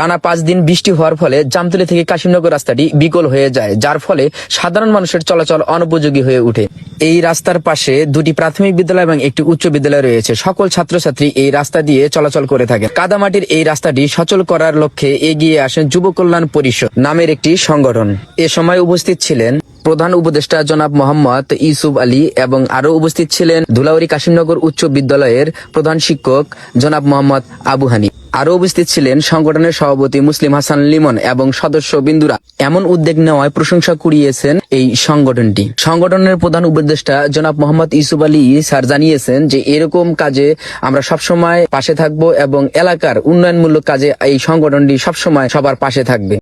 টানা পাঁচ দিন বৃষ্টি হওয়ার ফলে জামতলী থেকে কাশিমনগর রাস্তাটি বিকল হয়ে যায়, যার ফলে সাধারণ মানুষের চলাচল অনুপযোগী হয়ে ওঠে। এই রাস্তার পাশে দুটি প্রাথমিক বিদ্যালয় এবং একটি উচ্চ বিদ্যালয় রয়েছে। সকল ছাত্রছাত্রী এই রাস্তা দিয়ে চলাচল করে থাকে। কাদামাটির এই রাস্তাটি সচল করার লক্ষ্যে এগিয়ে আসেন যুব কল্যাণ পরিষদ নামের একটি সংগঠন। এ সময় উপস্থিত ছিলেন প্রধান উপদেষ্টা জনাব মোহাম্মদ ইউসুফ আলী এবং আরও উপস্থিত ছিলেন ধুলাউড়ি কাশিমনগর উচ্চ বিদ্যালয়ের প্রধান শিক্ষক জনাব মোহাম্মদ আবু হানি আরও উপস্থিত ছিলেন সংগঠনের সভাপতি মুসলিম হাসান লিমন এবং সদস্য বিন্দুরা। এমন উদ্যোগ নেওয়ায় প্রশংসা কুড়িয়েছেন এই সংগঠনটি। সংগঠনের প্রধান উপদেষ্টা জনাব মোহাম্মদ ইউসুফ আলী স্যার জানিয়েছেন যে, এরকম কাজে আমরা সবসময় পাশে থাকব এবং এলাকার উন্নয়নমূলক কাজে এই সংগঠনটি সবসময় সবার পাশে থাকবে।